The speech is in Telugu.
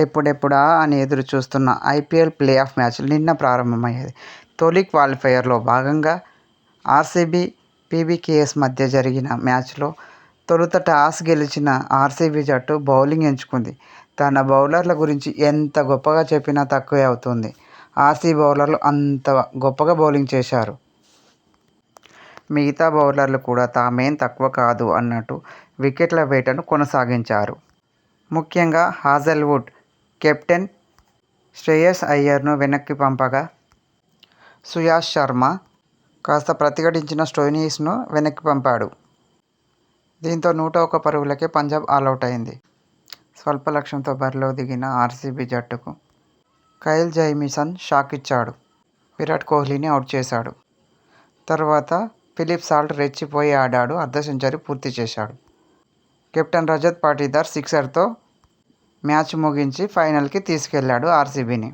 ఎప్పుడెప్పుడా అని ఎదురు చూస్తున్న ఐపీఎల్ ప్లే ఆఫ్ మ్యాచ్ నిన్న ప్రారంభమయ్యాయి. తొలి క్వాలిఫైయర్లో భాగంగా ఆర్సీబీ, పీబీకేఎస్ మధ్య జరిగిన మ్యాచ్లో తొలుత టాస్ గెలిచిన ఆర్సీబీ జట్టు బౌలింగ్ ఎంచుకుంది. తన బౌలర్ల గురించి ఎంత గొప్పగా చెప్పినా తక్కువే అవుతుంది. ఆర్సీ బౌలర్లు అంత గొప్పగా బౌలింగ్ చేశారు. మిగతా బౌలర్లు కూడా తామేం తక్కువ కాదు అన్నట్టు వికెట్ల వేటను కొనసాగించారు. ముఖ్యంగా హాజల్వుడ్ కెప్టెన్ శ్రేయస్ అయ్యర్ను వెనక్కి పంపగా సుయాష్ శర్మ కాస్త ప్రతిఘటించిన స్టోయినీస్ను వెనక్కి పంపాడు. దీంతో నూట ఒక్క పరుగులకే పంజాబ్ ఆలౌటైంది. స్వల్ప లక్ష్యంతో బరిలో దిగిన ఆర్సీబీ జట్టుకు కైల్ జైమిసన్ షాక్ ఇచ్చాడు విరాట్ కోహ్లీని అవుట్ చేశాడు. తర్వాత ఫిలిప్ సాల్ట్ రెచ్చిపోయి ఆడాడు. అర్ధ సెంచరీ పూర్తి చేశాడు. కెప్టెన్ రజత్ పాటీదార్ సిక్సర్తో మ్యాచ్ ముగించి ఫైనల్కి తీసుకెళ్ళాడు ఆర్సీబీని.